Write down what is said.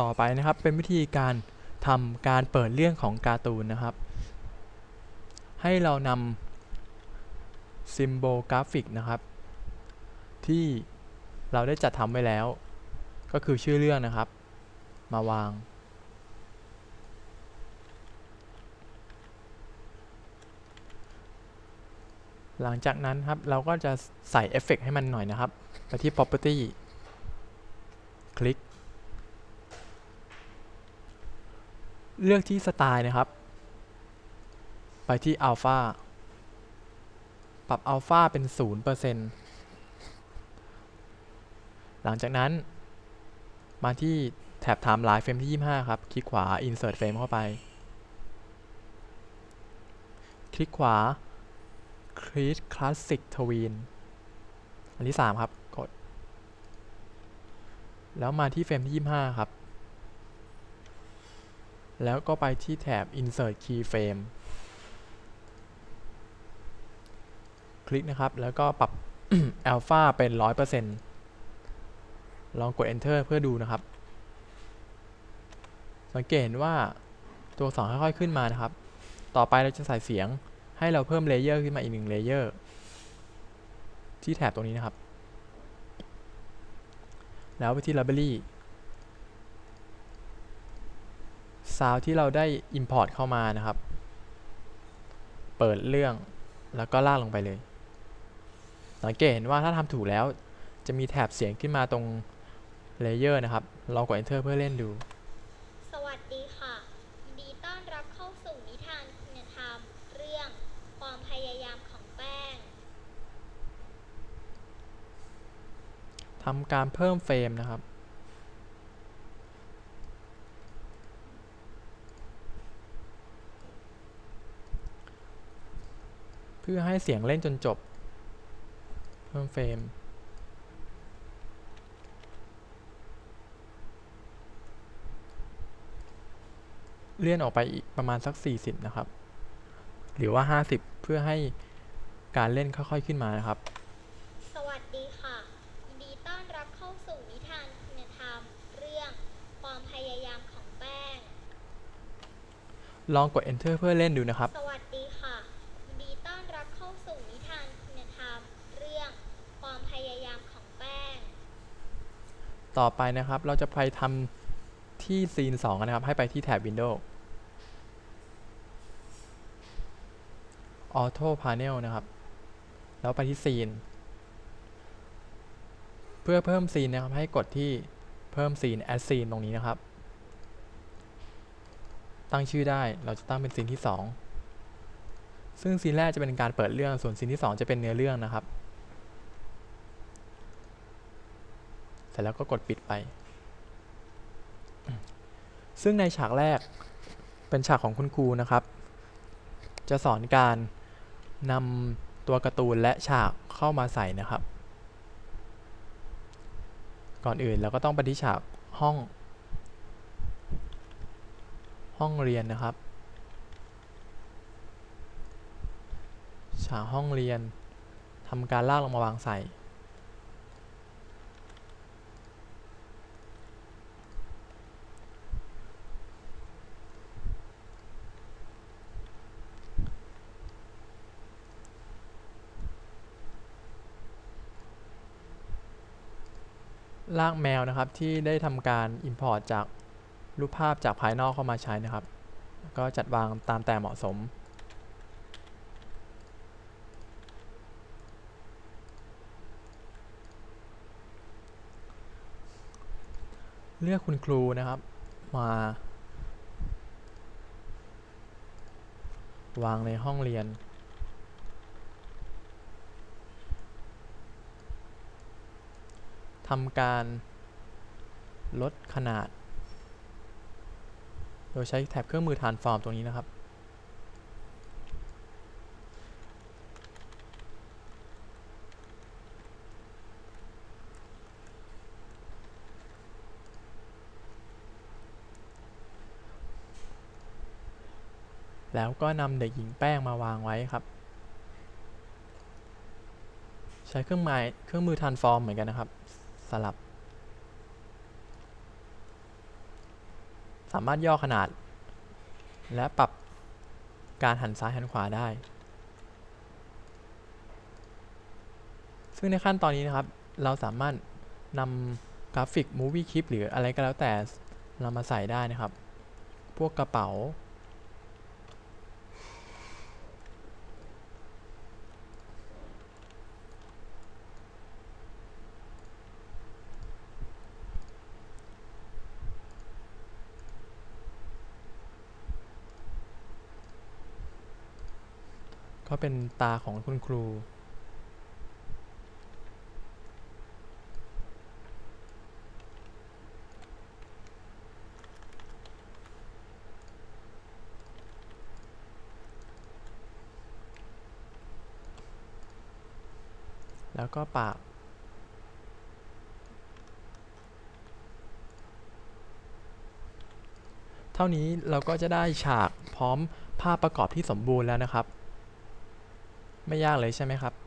ต่อไปนะครับเป็นวิธีการทำการเปิดเรื่องของการ์ตูนนะครับ ให้เรานำซิมโบลกราฟิกนะครับ ที่เราได้จัดทำไว้แล้ว ก็คือชื่อเรื่องนะครับ มาวาง หลังจากนั้นครับเราก็จะใส่เอฟเฟกต์ให้มันหน่อยนะครับ ไปที่ property คลิก เลือกที่สไตล์นะครับ ไปที่ Alpha ปรับ Alpha เป็น 0%หลังจากนั้น มาที่แถบ Timeline เฟรมที่ 25 ครับ คลิกขวา Insert Frame เข้าไป คลิกขวา Create Classic Tween อันที่ 3 ครับ กด แล้วมาที่เฟรมที่ 25 ครับ แล้วก็ไปที่แถบ Insert Keyframe คลิกนะครับ แล้วก็ปรับ Alpha เป็น 100%ลองกด Enter เพื่อดูนะครับ สังเกตเห็นว่าตัวสอักษรค่อยๆขึ้นมานะครับ ต่อไปเราจะใส่เสียงให้เราเพิ่มเลเยอร์ขึ้นมาอีกหนึ่งเลเยอร์ที่แถบตรงนี้นะครับ แล้วไปที่ Library ซาวที่เราได้ Import เข้ามานะครับ เปิดเรื่องแล้วก็ลากลงไปเลย สังเกตเห็นว่าถ้าทำถูกแล้ว จะมีแถบเสียงขึ้นมาตรงเลเยอร์นะครับลองกด Enter เพื่อเล่นดู สวัสดีค่ะยินดีต้อนรับเข้าสู่นิทานคุณธรรม เรื่องความพยายามของแป้งทำการเพิ่มเฟรมนะครับ พื่อให้เสียงเล่นจนจบ เพิ่มเฟรม เลื่อนออกไปอีกประมาณสัก 40 นะครับ หรือว่า 50 เพื่อให้การเล่นค่อยๆขึ้นมานะครับ สวัสดีค่ะยินดีต้อนรับเข้าสู่นิทานคุณธรรม เรื่องความพยายามของแป้ง ลองกด enter เพื่อเล่นดูนะครับ สวัสดีค่ะ ยินดีต้อนรับเข้าสู่นิทานคุณธรรม เรื่องความพยายามของแป้ง ต่อไปนะครับ เราจะไปทำที่ซีน2กันะครับ ให้ไปที่แถบ Windows Auto Panel นะครับ แล้วไปที่ซีน เพื่อเพิ่มซีนนะครับ ให้กดที่เพิ่มซีน add scene ตรงนี้นะครับ ตั้งชื่อได้ เราจะตั้งเป็นซีนที่ 2 ซึ่งซีนแรกจะเป็นการเปิดเรื่อง ส่วนซีนที่ 2 จะเป็นเนื้อเรื่องนะครับ สร็จแล้วก็กดปิดไป ซึ่งในฉากแรกเป็นฉากของคุณครูนะครับ จะสอนการนำตัวการ์ตูนและฉากเข้ามาใส่นะครับ ก่อนอื่นเราก็ต้องไปที่ฉากห้อง ห้องเรียนนะครับ ฉากห้องเรียนทำการลากลงมาวางใส่ ลากแมวนะครับที่ได้ทำการ Import จากรูปภาพจากภายนอกเข้ามาใช้นะครับ ก็จัดวางตามแต่เหมาะสม เลือกคุณครูนะครับมาวางในห้องเรียน ทำการลดขนาด โดยใช้แท็บเครื่องมือ transform ตรงนี้นะครับ แล้วก็นำเด็กหญิงแป้งมาวางไว้ครับ ใช้เครื่องหมายเครื่องมือ transform เหมือนกันนะครับ สลับ สามารถย่อขนาด และปรับการหันซ้ายหันขวาได้ ซึ่งในขั้นตอนนี้นะครับ เราสามารถนำกราฟิก Movie Clip หรืออะไรก็แล้วแต่เรามาใส่ได้นะครับ พวกกระเป๋า ก็เป็นตาของคุณครู แล้วก็ปากเท่านี้เราก็จะได้ฉากพร้อมภาพประกอบที่สมบูรณ์แล้วนะครับ ไม่ยากเลยใช่ไหมครับ